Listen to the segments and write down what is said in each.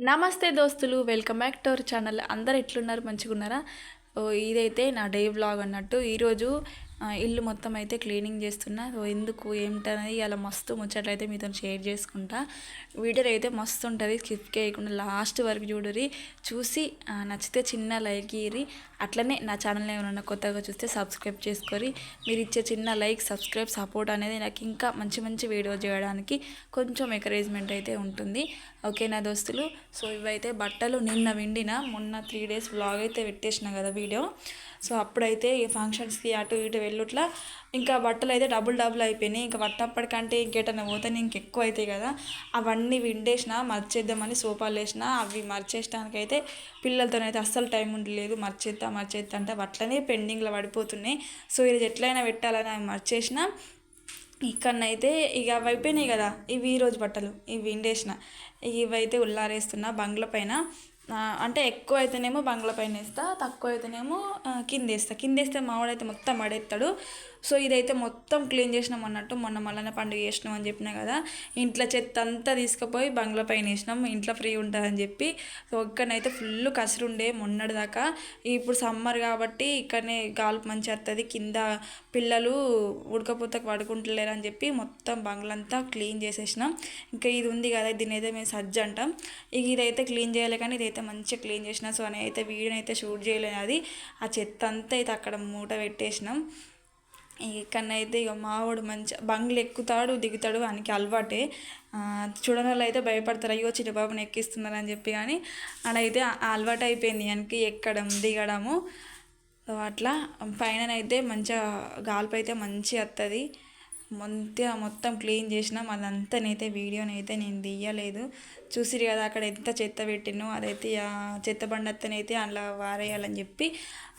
నమస్తే దోస్తులు welcome back to our channel. అందరు ఎట్లున్నారు? మంచిగా ఉన్నారా ఓ ఇదైతే నా డే వ్లాగ్ అన్నట్టు. ఈరోజు ఇల్లు మొత్తం అయితే క్లీనింగ్ చేస్తున్నా. సో ఎందుకు ఏమిటనేది అలా మస్తు ముచ్చట్లు అయితే మీతో షేర్ చేసుకుంటా. వీడియో అయితే మస్తు ఉంటుంది స్కిప్ చేయకుండా లాస్ట్ వరకు చూడరి చూసి నచ్చితే చిన్న లైక్ ఇరి అట్లనే నా ఛానల్ ఏమైనా కొత్తగా చూస్తే సబ్స్క్రైబ్ చేసుకొని మీరు ఇచ్చే చిన్న లైక్ సబ్స్క్రైబ్ సపోర్ట్ అనేది నాకు ఇంకా మంచి మంచి వీడియో చేయడానికి కొంచెం ఎంకరేజ్మెంట్ అయితే ఉంటుంది. ఓకే నా దోస్తులు? సో ఇవైతే బట్టలు నిన్న విండిన మొన్న త్రీ డేస్ బ్లాగ్ అయితే పెట్టేసిన కదా వీడియో. సో అప్పుడైతే ఈ ఫంక్షన్స్కి అటు ఇటు వెళ్ళుట్లా ఇంకా బట్టలు అయితే డబుల్ డబుల్ అయిపోయినాయి. ఇంకా పట్టప్పటికంటే ఇంకేటన్నా పోతే ఇంకెక్కువ అవుతాయి కదా. అవన్నీ విండేసిన మర్చేద్దామని సోఫాలు వేసిన అవి మర్చేసడానికైతే పిల్లలతోనైతే అస్సలు టైం ఉండలేదు. మర్చేద్దా మర్చేద్దా అంటే అట్లనే పెండింగ్లో పడిపోతున్నాయి. సో ఇది ఎట్లయినా పెట్టాలని అవి మర్చేసిన ఇక్కడనైతే ఇక అవి అయిపోయినాయి కదా. ఇవి ఈరోజు బట్టలు. ఇవి విండేసిన. ఇవైతే ఉల్లారేస్తున్నా బంగ్ల పైన. అంటే ఎక్కువ అయితేనేమో బంగ్లా పైన వేస్తా తక్కువ అయితేనేమో కింద వేస్తా కింద వేస్తే మావాడైతే మొత్తం పడేస్తాడు సో ఇదైతే మొత్తం క్లీన్ చేసినాం అన్నట్టు మొన్న మల్లన్న పండుగ చేసినాం అని చెప్పినా కదా. ఇంట్లో చెత్త అంతా తీసుకుపోయి బంగ్లా పైన వేసినాం. ఇంట్లో ఫ్రీ ఉంటుందని చెప్పి సో ఇక్కడనైతే ఫుల్ కసురుండే మొన్నటి దాకా ఇప్పుడు సమ్మర్ కాబట్టి ఇక్కడనే గాలి మంచి వస్తుంది కింద పిల్లలు ఉడకపోతకు పడుకుంటలేరు అని చెప్పి మొత్తం బంగ్లంతా క్లీన్ చేసేసినాం. ఇంకా ఇది ఉంది కదా దీని అయితే మేము సజ్జ అంటాం. ఇక ఇదైతే క్లీన్ చేయాలి కానీ ఇదైతే మంచిగా క్లీన్ చేసిన. సో అని అయితే వీడియోని అయితే షూట్ చేయలేదు. అది ఆ చెత్త అంతా అయితే అక్కడ మూట పెట్టేసినాం. ఇక్కడనైతే ఇక మావాడు మంచి బంగ్లు ఎక్కుతాడు దిగుతాడు ఆయనకి అలవాటే. ఆ, చూడని వాళ్ళు అయితే భయపడతారు. అయ్యో చిన్న బాబుని ఎక్కిస్తున్నారు అని చెప్పి కానీ అడైతే అలవాటు అయిపోయింది ఆయనకి ఎక్కడం దిగడము. అట్లా పైన అయితే మంచిగా గాల్పు అయితే మంచిగా వస్తుంది మంచిగా మొత్తం క్లీన్ చేసినాం అదంతానైతే వీడియోనైతే నేను తీయలేదు. చూసిరు కదా అక్కడ ఎంత చెత్త పెట్టినో అదైతే చెత్త బండత్తనైతే అలా వారేయాలని చెప్పి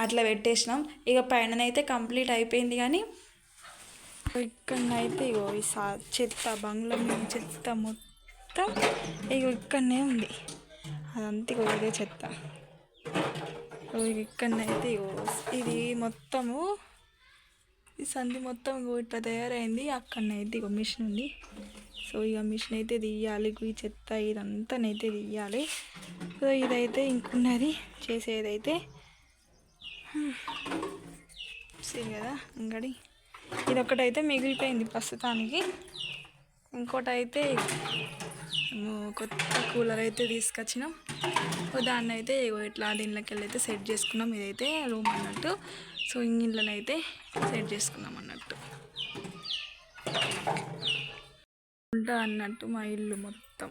అట్లా పెట్టేసినాం. ఇక పైననైతే కంప్లీట్ అయిపోయింది కానీ ఇక్కడనైతే ఇగో ఈ సా చెత్త బంగ్లా మీద చెత్త మొత్తం ఇగో ఇక్కడనే ఉంది. అదంతా ఇగో ఇదే చెత్త. ఇగో ఇక్కడనైతే ఇగో ఇది మొత్తము ఈ సంధి మొత్తం ఇట్లా తయారైంది. అక్కడనైతే ఇక మిషన్ ఉంది. సో ఇక మిషన్ అయితే తీయాలి. ఈ చెత్త ఇదంతానైతే తీయాలి. సో ఇదైతే ఇంకున్నది. చేసేదైతే సరే కదా ఇంకడి ఇది ఒకటైతే మిగిలిపోయింది ప్రస్తుతానికి. ఇంకోటి అయితే కొత్త కూలర్ అయితే తీసుకొచ్చినాం. దాన్ని అయితే ఇట్లా దీనిలోకి వెళ్ళి అయితే సెట్ చేసుకున్నాం. ఇదైతే రూమ్ అన్నట్టు. సో ఇంగిళ్ళని అయితే సెట్ చేసుకున్నాం అన్నట్టు. ఉంటా అన్నట్టు మా ఇల్లు మొత్తం.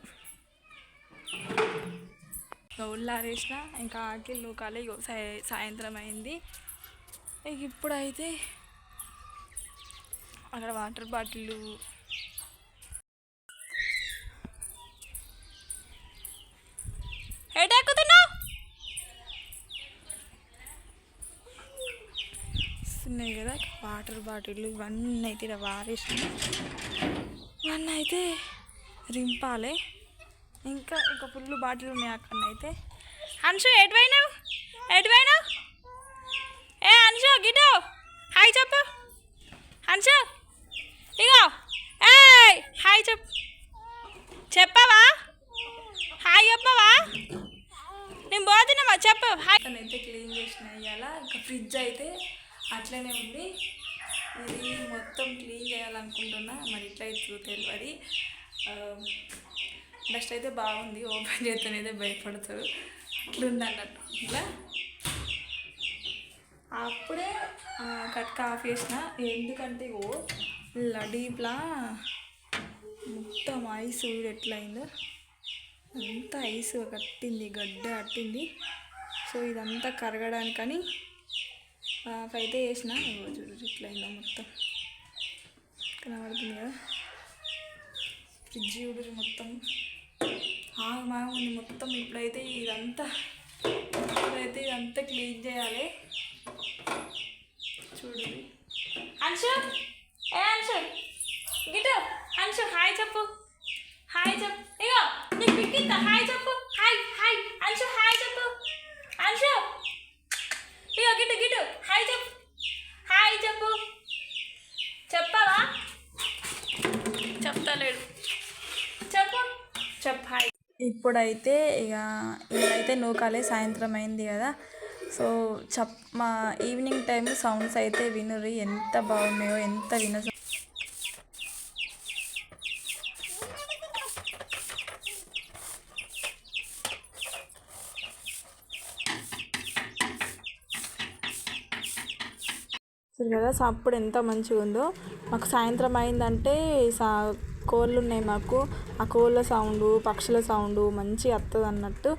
ఉల్లారేసిన ఇంకా ఆకిల్ కాలే ఇగో సాయంత్రం అయింది. ఇక ఇప్పుడైతే అక్కడ వాటర్ బాటిల్ వస్తున్నాయి కదా వాటర్ బాటిల్ ఇవన్నీ అయితే ఇలా వారేసినాయి ఇవన్నీ అయితే రింపాలి. ఇంకా ఇంకా ఫుల్ బాటిల్ ఉన్నాయి అక్కడ అయితే. అంశు ఎటువైనావు ఎటువైనావు ఏ అంశు గిటో. హాయ్ చెప్పు. అంశు ఇగో. ఏ హాయ్ చెప్పు. చెప్పవా? హాయ్ చెప్పవా? నేను పోతున్నామా చెప్పు. హాయ్. అయితే క్లీన్ చేసిన ఇవాళ ఇంకా ఫ్రిడ్జ్ అయితే అట్లనే ఉంది. ఇది మొత్తం క్లీన్ చేయాలనుకుంటున్నా మరి ఇట్లా ఇప్పుడు తెలియదు డస్ట్ అయితే బాగుంది ఓపెన్ చేస్తేనైతే భయపడతారు. అట్లుంది అన్నట్టు ఇట్లా. అప్పుడే ఆ, కట్క ఆఫ్ చేసిన ఎందుకంటే ఓ లడీప్లా మొత్తం ఐస్ చూడు ఎట్లయిందో. అంతా ఐస్ కట్టింది గడ్డ కట్టింది. సో ఇదంతా కరగడానికని అయితే వేసిన చూడు చూడు అయిందా మొత్తం. కనబడుతుంది కదా? ఫ్రిడ్జ్ చూడు మొత్తం. ఆగు మాగా ఉంది మొత్తం. ఇప్పుడైతే ఇదంతా ఇప్పుడైతే ఇదంతా క్లీన్ చేయాలి. చూడు. అంశు! ఏ అంశు? గిటు! అంశు హాయ్ చెప్పు. హాయ్ చెప్పు. ఇగో నీకు హాయ్ చెప్పు హాయ్ హాయ్ అంశు హాయ్ చెప్పు అంశు ఇగో గిటు గిటు హాయ్ చెప్పు హాయ్ చెప్పు చెప్పవా చెప్తలేడు చెప్పు చెప్పు హాయ్ ఇప్పుడైతే ఇక ఇదైతే నూకాలే సాయంత్రం అయింది కదా. సో చప్ మా ఈవినింగ్ టైం సౌండ్స్ అయితే వినుర్రి ఎంత బాగున్నాయో ఎంత విన కదా అప్పుడు ఎంత మంచిగా ఉందో మాకు సాయంత్రం అయిందంటే సా కోళ్ళు ఉన్నాయి మాకు. ఆ కోళ్ళ సౌండ్ పక్షుల సౌండ్ మంచి వస్తుంది అన్నట్టు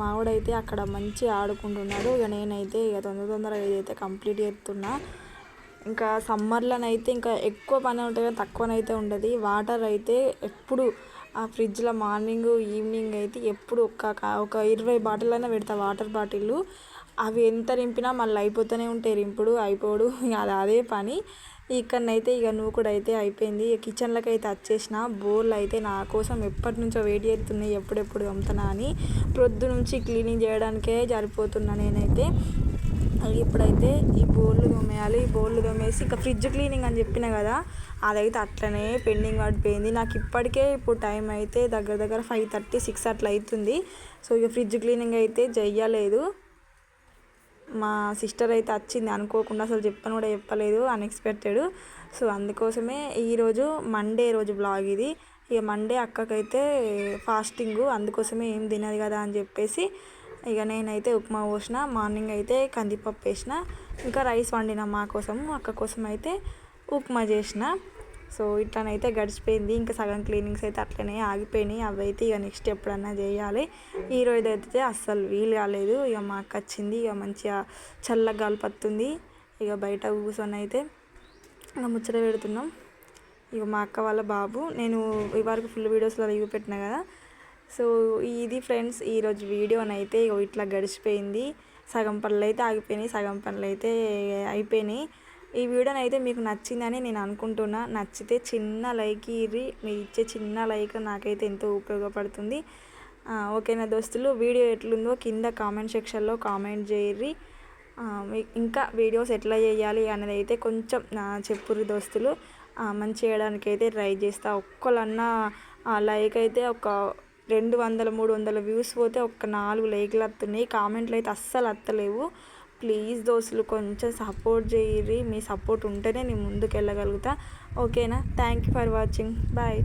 మావాడైతే అక్కడ మంచి ఆడుకుంటున్నాడు. ఇక నేనైతే ఇక తొందర తొందరగా ఇదైతే కంప్లీట్ చేస్తున్నా. ఇంకా సమ్మర్లోనైతే ఇంకా ఎక్కువ పని ఉంటుంది కానీ తక్కువనైతే ఉండదు. వాటర్ అయితే ఎప్పుడు ఆ ఫ్రిడ్జ్లో మార్నింగ్ ఈవినింగ్ అయితే ఎప్పుడు ఒక్క ఒక ఇరవై బాటిల్ అయినా పెడతా వాటర్ బాటిల్. అవి ఎంత రింపినా మళ్ళీ అయిపోతూనే ఉంటాయి రింపుడు అయిపోడు. అది అదే పని. ఇక్కడనైతే ఇక నువ్వు కూడా అయితే అయిపోయింది. కిచెన్లోకి అయితే వచ్చేసిన బోర్లు అయితే నా కోసం ఎప్పటి నుంచో వెయిట్ చేస్తున్నాయి. ఎప్పుడెప్పుడు అమ్ముతున్నా అని ప్రొద్దు నుంచి క్లీనింగ్ చేయడానికే సరిపోతున్నా నేనైతే. ఇప్పుడైతే ఈ బోర్లు తోమేయాలి. ఈ బోర్లు తోమేసి ఇంకా ఫ్రిడ్జ్ క్లీనింగ్ అని చెప్పిన కదా అదైతే అట్లనే పెండింగ్ పడిపోయింది. నాకు ఇప్పటికే ఇప్పుడు టైం అయితే దగ్గర దగ్గర ఫైవ్ థర్టీ సిక్స్ అట్లా అవుతుంది. సో ఇక ఫ్రిడ్జ్ క్లీనింగ్ అయితే చెయ్యలేదు. మా సిస్టర్ అయితే వచ్చింది. అనుకోకుండా అసలు చెప్పని కూడా చెప్పలేదు అన్ఎక్స్పెక్టెడ్ సో అందుకోసమే ఈరోజు మండే రోజు బ్లాగ్ ఇది. ఇక మండే అక్కకైతే ఫాస్టింగ్ అందుకోసమే ఏం తినదు కదా అని చెప్పేసి ఇక నేనైతే ఉప్మా పోసిన మార్నింగ్ అయితే కందిపప్పు వేసిన ఇంకా రైస్ వండిన మా కోసం అక్క కోసం అయితే ఉప్మా చేసిన. సో ఇట్లనైతే గడిచిపోయింది. ఇంకా సగం క్లీనింగ్స్ అయితే అట్లనే ఆగిపోయినాయి. అవి అయితే ఇక నెక్స్ట్ ఎప్పుడన్నా చేయాలి. ఈ రోజు అయితే అస్సలు వీలు కాలేదు. ఇక మా అక్క వచ్చింది. ఇక మంచిగా చల్లగా గాలి పత్తుంది ఇక బయట కూర్చొని అయితే ఇక ముచ్చట పెడుతున్నాం. ఇక మా అక్క వాళ్ళ బాబు నేను ఇవరకు ఫుల్ వీడియోస్లో రివ్యూ పెట్టిన కదా. సో ఇది ఫ్రెండ్స్ ఈరోజు వీడియోనైతే ఇక ఇట్లా గడిచిపోయింది. సగం పనులు అయితే ఆగిపోయినాయి. సగం పనులు అయితే అయిపోయినాయి. ఈ వీడియోనైతే అయితే మీకు నచ్చిందని నేను అనుకుంటున్నా. నచ్చితే చిన్న లైక్ ఇర్రి మీరు ఇచ్చే చిన్న లైక్ నాకైతే ఎంతో ఉపయోగపడుతుంది. ఓకేనా దోస్తులు? వీడియో ఎట్లుందో కింద కామెంట్ సెక్షన్లో కామెంట్ చేయర్రి. ఇంకా వీడియోస్ ఎట్లా చేయాలి అనేది అయితే కొంచెం చెప్పుర్రి దోస్తులు. మంచి చేయడానికి అయితే ట్రై చేస్తా. ఒక్కలన్నా లైక్ అయితే ఒక రెండు వందల మూడు వందల వ్యూస్ పోతే ఒక నాలుగు లైక్లు వస్తున్నాయి కామెంట్లు అయితే అస్సలు వస్తలేవు ప్లీజ్ దోస్తులు కొంచెం సపోర్ట్ చేయరి. మీ సపోర్ట్ ఉంటేనే నేను ముందుకు వెళ్ళగలుగుతా ఓకేనా? Thank you for watching. Bye.